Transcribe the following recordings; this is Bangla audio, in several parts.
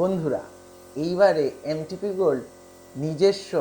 বন্ধুরা, এইবারে এমটিপি গোল্ড নিজস্ব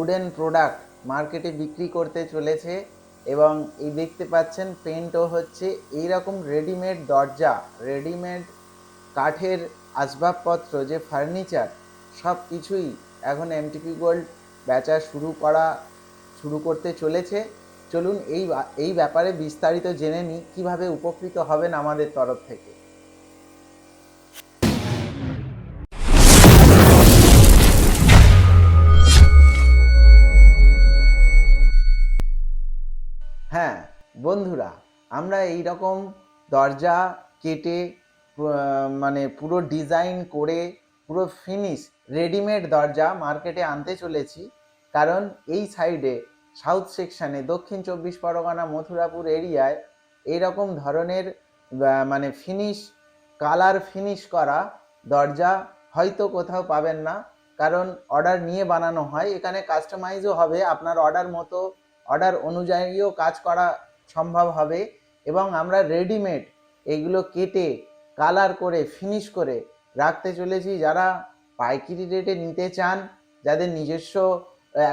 উডেন প্রোডাক্ট মার্কেটে বিক্রি করতে চলেছে এবং এই দেখতে পাচ্ছেন পেন্টও হচ্ছে এইরকম রেডিমেড দরজা রেডিমেড কাঠের আসবাবপত্র, যে ফার্নিচার সব কিছুই এখন এমটিপি গোল্ড বেচা শুরু করা, শুরু করতে চলেছে। চলুন এই এই ব্যাপারে বিস্তারিত জেনে নিই, কীভাবে উপকৃত হবেন আমাদের তরফ থেকে। আমরা এই রকম দরজা কেটে মানে পুরো ডিজাইন করে, পুরো ফিনিশ রেডিমেড দরজা মার্কেটে আনতে চলেছি। কারণ এই সাইডে সাউথ সেকশানে দক্ষিণ চব্বিশ পরগনা, মথুরাপুর এরিয়ায় এইরকম ধরনের মানে ফিনিশ কালার ফিনিশ করা দরজা হয়তো কোথাও পাবেন না। কারণ অর্ডার নিয়ে বানানো হয়। এখানে কাস্টমাইজও হবে। আপনার অর্ডার মতো অর্ডার অনুযায়ীও কাজ করা সম্ভব হবে এবং আমরা রেডিমেড এগুলো কেটে কালার করে ফিনিশ করে রাখতে চলেছি। যারা পাইকারি রেটে নিতে চান, যাদের নিজস্ব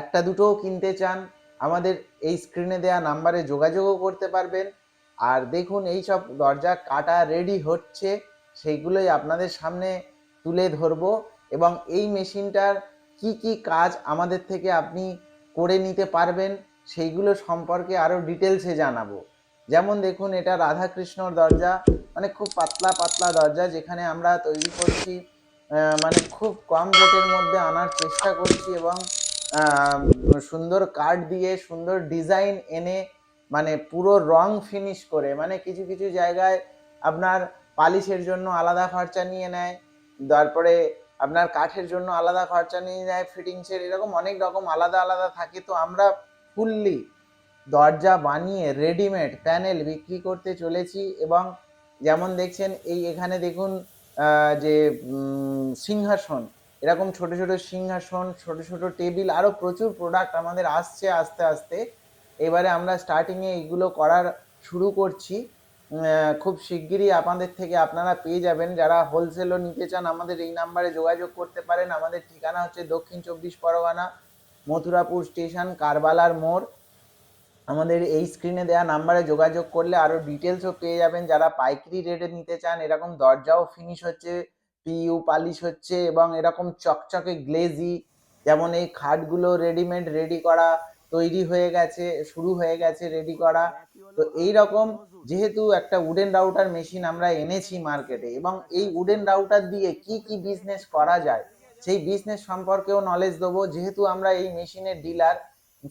একটা দুটোও কিনতে চান, আমাদের এই স্ক্রিনে দেওয়া নাম্বারে যোগাযোগও করতে পারবেন। আর দেখুন, এই সব দরজা কাটা রেডি হচ্ছে, সেইগুলোই আপনাদের সামনে তুলে ধরবো। এবং এই মেশিনটার কি কি কাজ আমাদের থেকে আপনি করে নিতে পারবেন সেইগুলো সম্পর্কে আরও ডিটেলসে জানাব। যেমন দেখুন, এটা রাধাকৃষ্ণর দরজা মানে খুব পাতলা পাতলা দরজা, যেখানে আমরা তৈরি করছি মানে খুব কম রেটের মধ্যে আনার চেষ্টা করছি এবং সুন্দর কাঠ দিয়ে, সুন্দর ডিজাইন এনে মানে পুরো রং ফিনিশ করে মানে কিছু কিছু জায়গায় আপনার পালিশের জন্য আলাদা খরচা নিয়ে নেয়, তারপরে আপনার কাঠের জন্য আলাদা খরচা নিয়ে নেয় ফিটিংসের এরকম অনেক রকম আলাদা আলাদা থাকে। তো আমরা ফুললি দরজা বানিয়ে রেডিমেড প্যানেল বিক্রি করতে চলেছি এবং যেমন দেখছেন এই এখানে দেখুন যে সিংহাসন। এরকম ছোট ছোট সিংহাসন, ছোট ছোট টেবিল আরও প্রচুর প্রোডাক্ট আমাদের আসছে আস্তে আস্তে। এবারে আমরা স্টার্টিংয়ে এইগুলো করার শুরু করছি। খুব শিগগিরই আপনাদের থেকে আপনারা পেয়ে যাবেন। যারা হোলসেলও নিতে চান, আমাদের এই নাম্বারে যোগাযোগ করতে পারেন। আমাদের ঠিকানা হচ্ছে দক্ষিণ চব্বিশ পরগনা মথুরাপুর স্টেশন, কারবালার মোড়। আমাদের এই স্ক্রিনে দেওয়া নাম্বারে যোগাযোগ করলে আরও ডিটেলসও পেয়ে যাবেন। যারা পাইকারি রেটে নিতে চান, এরকম দরজাও ফিনিশ হচ্ছে পিইউ পালিশ হচ্ছে এবং এরকম চকচকে গ্লেজি যেমন এই খাটগুলো রেডিমেড রেডি করা তৈরি হয়ে গেছে, শুরু হয়ে গেছে রেডি করা। তো এই রকম যেহেতু একটা উডেন রাউটার মেশিন আমরা এনেছি মার্কেটে এবং এই উডেন রাউটার দিয়ে কি কি বিজনেস করা যায় সেই বিজনেস সম্পর্কেও নলেজ দেবো। যেহেতু আমরা এই মেশিনের ডিলার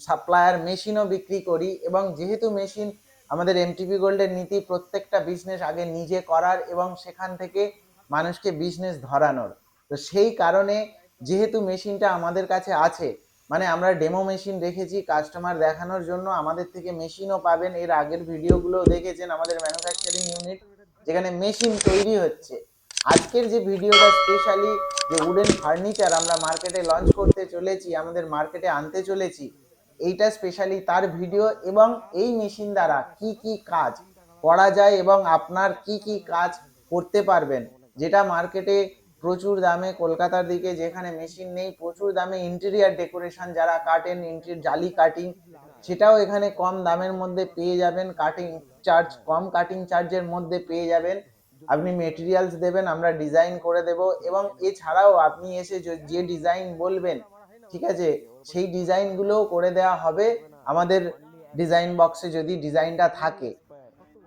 সাপ্লায়ার মেশিনও বিক্রি করি এবং যেহেতু মেশিন আমাদের এমটিপি গোল্ডের নীতি প্রত্যেকটা বিজনেস আগে নিজে করার এবং সেখান থেকে মানুষকে বিজনেস ধরানোর। তো সেই কারণে যেহেতু মেশিনটা আমাদের কাছে আছে মানে আমরা ডেমো মেশিন রেখেছি কাস্টমার দেখানোর জন্য, আমাদের থেকে মেশিনও পাবেন। এর আগের ভিডিওগুলো দেখেছেন আমাদের ম্যানুফ্যাকচারিং ইউনিট যেখানে মেশিন তৈরি হচ্ছে। আজকের যে ভিডিওটা স্পেশালি যে উডেন ফার্নিচার আমরা মার্কেটে লঞ্চ করতে চলেছি, আমাদের মার্কেটে আনতে চলেছি, এইটা স্পেশালি তার ভিডিও এবং এই মেশিন দ্বারা কি কি কাজ করা যায় এবং আপনার কি কি কাজ করতে পারবেন, যেটা মার্কেটে প্রচুর দামে কলকাতার দিকে যেখানে মেশিন নেই, প্রচুর দামে ইন্টেরিয়ার ডেকোরেশন যারা কাটেন ইন্টেরিয়ার জালি কাটিং সেটাও এখানে কম দামের মধ্যে পেয়ে যাবেন কাটিং চার্জ কম কাটিং চার্জের মধ্যে পেয়ে যাবেন। আপনি মেটেরিয়ালস দেবেন, আমরা ডিজাইন করে দেব এবং এছাড়াও আপনি এসে যে- ডিজাইন বলবেন, ঠিক আছে, সেই ডিজাইনগুলোও করে দেওয়া হবে আমাদের ডিজাইন বক্সে যদি ডিজাইনটা থাকে।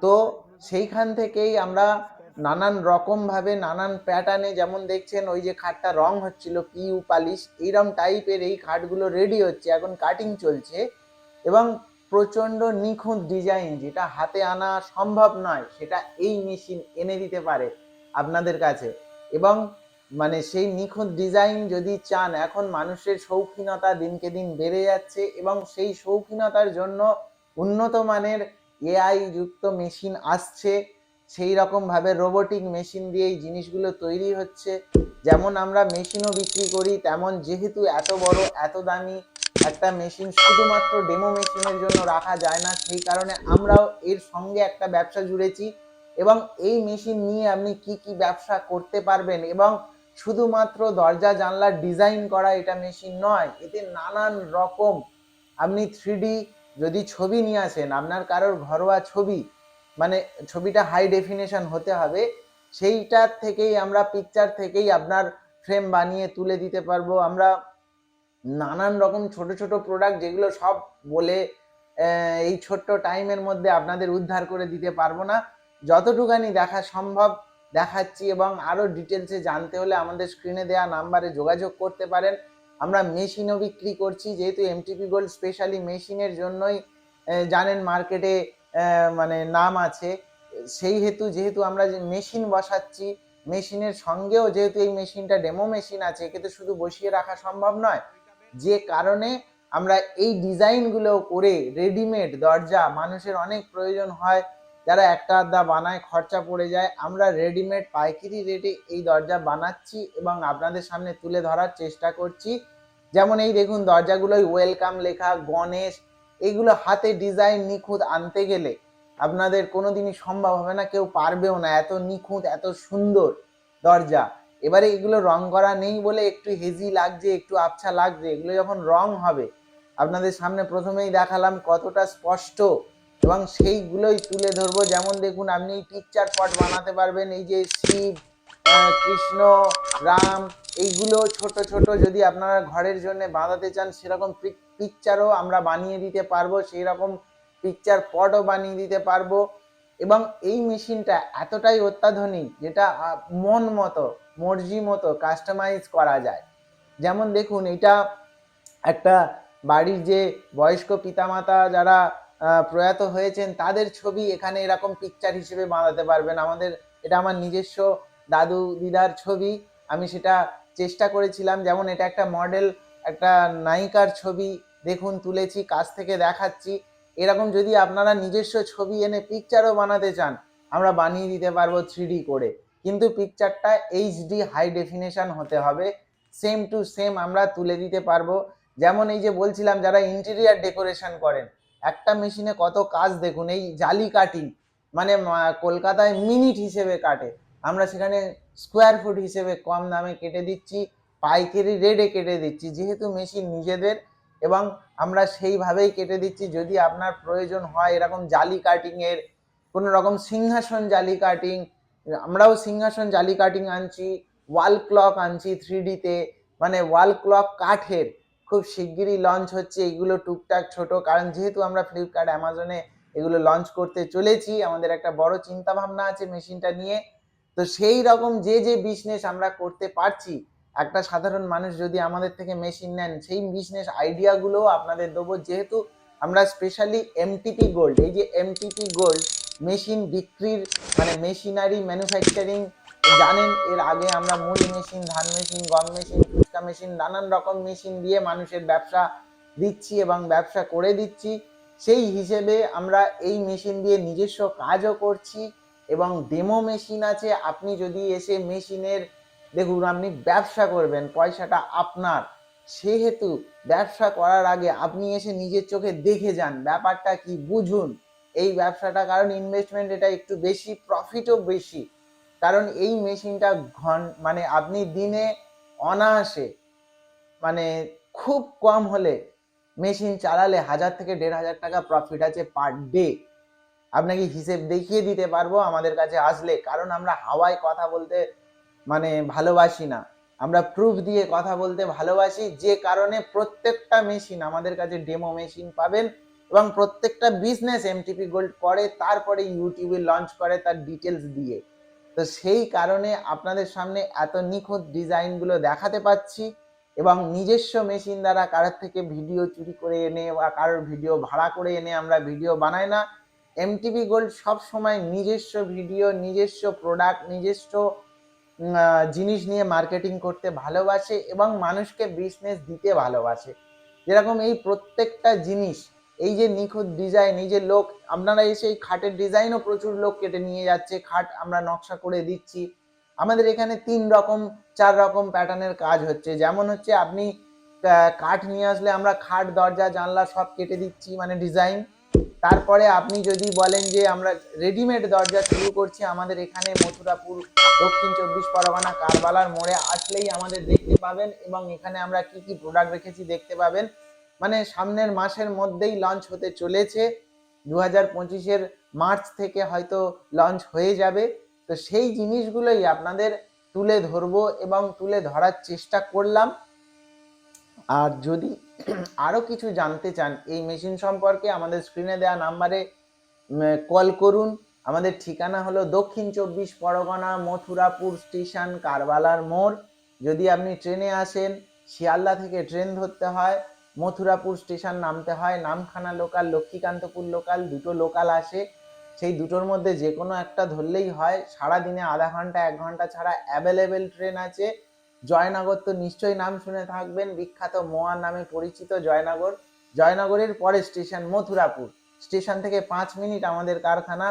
তো সেইখান থেকেই আমরা নানান রকম ভাবে নানান প্যাটার্নে যেমন দেখছেন, ওই যে খাটটা রং হচ্ছিল পিউ পালিশ এইরকম টাইপের এই খাটগুলো রেডি হচ্ছে, এখন কাটিং চলছে এবং প্রচণ্ড নিখুঁত ডিজাইন যেটা হাতে আনা সম্ভব নয়, সেটা এই মেশিন এনে দিতে পারে আপনাদের কাছে। এবং মানে সেই নিখুঁত ডিজাইন যদি চান, এখন মানুষের শৌখিনতা দিনকে দিন বেড়ে যাচ্ছে এবং সেই শৌখিনতার জন্য উন্নত মানের এআই যুক্ত মেশিন আসছে। সেই রকম ভাবে রোবোটিক মেশিন দিয়ে এই জিনিসগুলো তৈরি হচ্ছে। যেমন আমরা মেশিনও বিক্রি করি, তেমন যেহেতু এত বড়, এত দামি একটা মেশিন শুধুমাত্র ডেমো মেশিনের জন্য রাখা যায় না। সেই কারণে আমরাও এর সঙ্গে একটা ব্যবসা জুড়েছি এবং এই মেশিন নিয়ে আপনি কি কি ব্যবসা করতে পারবেন এবং শুধুমাত্র দরজা জানলার ডিজাইন করা এটা মেশিন নয়, এতে নানান রকম আপনি থ্রি যদি ছবি নিয়ে আসেন, আপনার কারোর ঘরোয়া ছবি মানে ছবিটা হাই ডেফিনেশন হতে হবে, সেইটার থেকেই আমরা পিকচার থেকেই আপনার ফ্রেম বানিয়ে তুলে দিতে পারব। আমরা নানান রকম ছোট ছোট প্রোডাক্ট যেগুলো সব বলে এই ছোট্ট টাইমের মধ্যে আপনাদের উদ্ধার করে দিতে পারব না। যতটুকানি দেখা সম্ভব দেখাচ্ছি এবং আরও ডিটেলসে জানতে হলে আমাদের স্ক্রিনে দেওয়া নাম্বারে যোগাযোগ করতে পারেন। আমরা মেশিনও বিক্রি করছি, যেহেতু এমটিপি গোল্ড স্পেশালি মেশিনের জন্যই জানেন মার্কেটে মানে নাম আছে। সেই হেতু যেহেতু আমরা যে মেশিন বসাচ্ছি মেশিনের সঙ্গেও যেহেতু এই মেশিনটা ডেমো মেশিন আছে, একে তো শুধু বসিয়ে রাখা সম্ভব নয় যে কারণে আমরা এই ডিজাইনগুলো করে রেডিমেড দরজা মানুষের অনেক প্রয়োজন হয়। যারা একটা আধা বানায় খরচা পড়ে যায়, আমরা রেডিমেড পাইকারি রেটে এই দরজা বানাচ্ছি এবং আপনাদের সামনে তুলে ধরার চেষ্টা করছি। যেমন এই দেখুন দরজাগুলোই ওয়েলকাম লেখা, গণেশ, এগুলো হাতে ডিজাইন নিখুঁত আনতে গেলে আপনাদের কোনোদিনই সম্ভব হবে না, কেউ পারবেও না। এত নিখুঁত, এত সুন্দর দরজা। এবারে এগুলো রং করা নেই বলে একটু হেজি লাগছে, একটু আবছা লাগছে, এগুলো যখন রং হবে, আপনাদের সামনে প্রথমেই দেখালাম কতটা স্পষ্ট এবং সেইগুলোই তুলে ধরবো। যেমন দেখুন, আপনি পিকচার পট বানাতে পারবেন, এই যে শিব কৃষ্ণ, রাম, এইগুলো ছোট ছোট যদি আপনারা ঘরের জন্য বাঁধাতে চান, সেরকম পিকচারও আমরা বানিয়ে দিতে পারব সেই রকম পিকচার পটও বানিয়ে দিতে পারব। এবং এই মেশিনটা এতটাই অত্যাধুনিক, যেটা মন মতো মর্জি মতো কাস্টমাইজ করা যায়। যেমন দেখুন, এটা একটা বাড়ির যে বয়স্ক পিতামাতা যারা প্রয়াত হয়েছেন, তাদের ছবি এখানে এরকম পিকচার হিসেবে বানাতে পারবেন। আমাদের, এটা আমার নিজস্ব দাদু দিদার ছবি। আমি সেটা চেষ্টা করেছিলাম। যেমন এটা একটা মডেল একটা নায়িকার ছবি। দেখুন, তুলেছি, কাছ থেকে দেখাচ্ছি। এরকম যদি আপনারা নিজস্ব ছবি এনে পিকচারও বানাতে চান, আমরা বানিয়ে দিতে পারব থ্রি করে। কিন্তু পিকচারটা এইচডি হাই ডেফিনেশন হতে হবে। সেম টু সেম আমরা তুলে দিতে পারব। যেমন এই যে বলছিলাম, যারা ইন্টেরিয়ার ডেকোরেশন করেন, একটা মেশিনে কত কাজ দেখুন, এই জালি কাটিং মানে কলকাতায় মিনিট হিসেবে কাটে। আমরা সেখানে স্কোয়ার ফুট হিসেবে কম দামে কেটে দিচ্ছি, পাইকারি রেটে কেটে দিচ্ছি, যেহেতু মেশিন নিজেদের এবং আমরা সেইভাবেই কেটে দিচ্ছি। যদি আপনার প্রয়োজন হয় এরকম জালি কাটিংয়ের কোনো রকম সিংহাসন জালি কাটিং আমরাও সিংহাসন জালি কাটিং আনছি ওয়াল ক্লক আনছি থ্রি ডিতে মানে ওয়াল ক্লক কাঠের খুব শিগগিরই লঞ্চ হচ্ছে, এগুলো টুকটাক ছোট, কারণ যেহেতু আমরা ফ্লিপকার্ট অ্যামাজনে এগুলো লঞ্চ করতে চলেছি, আমাদের একটা বড় চিন্তা ভাবনা আছে মেশিনটা নিয়ে। তো সেই রকম যে যে বিজনেস আমরা করতে পারছি, একটা সাধারণ মানুষ যদি আমাদের থেকে মেশিন নেন, সেই বিজনেস আইডিয়াগুলোও আপনাদের দেবো। যেহেতু আমরা স্পেশালি এমটিপি গোল্ড এই যে এমটিপি গোল্ড মেশিন বিক্রির মানে মেশিনারি ম্যানুফ্যাকচারিং, জানেন, এর আগে আমরা মুড়ি মেশিন, ধান মেশিন, গম মেশিন, ফুচকা মেশিন, নানান রকম মেশিন দিয়ে মানুষের ব্যবসা দিচ্ছি এবং ব্যবসা করে দিচ্ছি। সেই হিসেবে আমরা এই মেশিন দিয়ে নিজস্ব কাজও করছি এবং ডেমো মেশিন আছে। আপনি যদি এসে মেশিনের, দেখুন, আপনি ব্যবসা করবেন, পয়সাটা আপনার। সেহেতু ব্যবসা করার আগে আপনি এসে নিজের চোখে দেখে যান, ব্যাপারটা কি, বুঝুন। এই ব্যবসাটা কারণ ইনভেস্টমেন্ট এটা একটু বেশি প্রফিটও বেশি। কারণ এই মেশিনটা ঘন মানে আপনি দিনে অনায়াসে মানে খুব কম হলে মেশিন চালালে হাজার থেকে দেড় হাজার টাকা প্রফিট আছে পার ডে আপনাকে হিসেব দেখিয়ে দিতে পারব আমাদের কাছে আসলে, কারণ আমরা হাওয়ায় কথা বলতে মানে ভালোবাসি না। আমরা প্রুফ দিয়ে কথা বলতে ভালোবাসি, যে কারণে প্রত্যেকটা মেশিন আমাদের কাছে ডেমো মেশিন পাবেন। এবং প্রত্যেকটা বিজনেস এমটিপি গোল্ড করে, তারপরে ইউটিউবে লঞ্চ করে তার ডিটেলস দিয়ে। তো সেই কারণে আপনাদের সামনে এত নিখুঁত ডিজাইনগুলো দেখাতে পাচ্ছি এবং নিজস্ব মেশিন দ্বারা কারোর থেকে ভিডিও চুরি করে এনে বা কারোর ভিডিও ভাড়া করে এনে আমরা ভিডিও বানাই না। এমটিভি গোল্ড সব সময় নিজস্ব ভিডিও নিজস্ব প্রোডাক্ট নিজস্ব জিনিস নিয়ে মার্কেটিং করতে ভালোবাসে এবং মানুষকে বিজনেস দিতে ভালোবাসে। যেরকম এই প্রত্যেকটা জিনিস এই যে নিখুঁত ডিজাইন এই যে লোক, আপনারা এসে এই খাটের ডিজাইনও প্রচুর লোক কেটে নিয়ে যাচ্ছে, খাট আমরা নকশা করে দিচ্ছি। আমাদের এখানে তিন রকম, চার রকম প্যাটার্নের কাজ হচ্ছে। যেমন হচ্ছে আপনি কাঠ নিয়ে আসলে আমরা খাট, দরজা, জানলা সব কেটে দিচ্ছি মানে ডিজাইন তারপরে আপনি যদি বলেন যে আমরা রেডিমেড দরজা শুরু করছি, আমাদের এখানে মথুরাপুর, দক্ষিণ চব্বিশ পরগনা, কারবালার মোড়ে আসলেই আমাদের দেখতে পাবেন এবং এখানে আমরা কি কি প্রোডাক্ট রেখেছি দেখতে পাবেন। মানে সামনের মাসের মধ্যেই লঞ্চ হতে চলেছে। দু হাজার পঁচিশের মার্চ থেকে হয়তো লঞ্চ হয়ে যাবে। তো সেই জিনিসগুলোই আপনাদের তুলে ধরবো এবং তুলে ধরার চেষ্টা করলাম। আর যদি আরও কিছু জানতে চান, এই মেশিন সম্পর্কে আমাদের স্ক্রিনে দেওয়া নাম্বারে কল করুন। আমাদের ঠিকানা হলো দক্ষিণ চব্বিশ পরগনা, মথুরাপুর স্টেশন কারবালার মোড়। যদি আপনি ট্রেনে আসেন, শিয়ালদা থেকে ট্রেন ধরতে হয় মথুরাপুর স্টেশন নামতে হয়, নামখানা লোকাল, লক্ষ্মীকান্তপুর লোকাল, দুটো লোকাল আসে। সেই দুটোর মধ্যে যে কোনো একটা ধরলেই হয়। সারাদিনে আধা ঘণ্টা, এক ঘণ্টা ছাড়া অ্যাভেলেবেল ট্রেন আছে। জয়নগর তো নিশ্চয়ই নাম শুনে থাকবেন। বিখ্যাত মোয়া নামে পরিচিত জয়নগর। জয়নগরের পরে স্টেশন মথুরাপুর। স্টেশন থেকে পাঁচ মিনিট আমাদের কারখানা।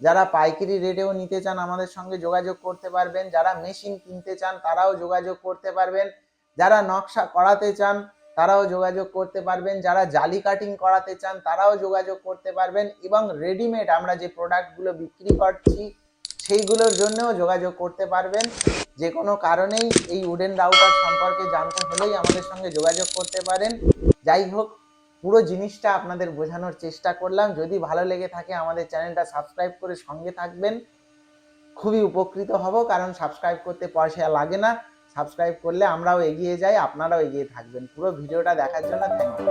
যারা পাইকারি রেটেও নিতে চান আমাদের সঙ্গে যোগাযোগ করতে পারবেন। যারা মেশিন কিনতে চান তারাও যোগাযোগ করতে পারবেন। যারা নকশা করাতে চান তারাও যোগাযোগ করতে পারবেন। যারা জালি কাটিং করাতে চান, তারাও যোগাযোগ করতে পারবেন এবং রেডিমেড আমরা যে প্রোডাক্টগুলো বিক্রি করছি, সেইগুলোর জন্যও যোগাযোগ করতে পারবেন। যে কোনো কারণেই এই উডেন রাউটার সম্পর্কে জানতে হলেই আমাদের সঙ্গে যোগাযোগ করতে পারেন। যাই হোক, পুরো জিনিসটা আপনাদের বোঝানোর চেষ্টা করলাম। যদি ভালো লেগে থাকে আমাদের চ্যানেলটা সাবস্ক্রাইব করে সঙ্গে থাকবেন। খুবই উপকৃত হব, কারণ সাবস্ক্রাইব করতে পয়সা লাগে না। সাবস্ক্রাইব করলে আমরাও এগিয়ে যাই আপনারাও এগিয়ে থাকবেন। পুরো ভিডিওটা দেখার জন্য থ্যাংক ইউ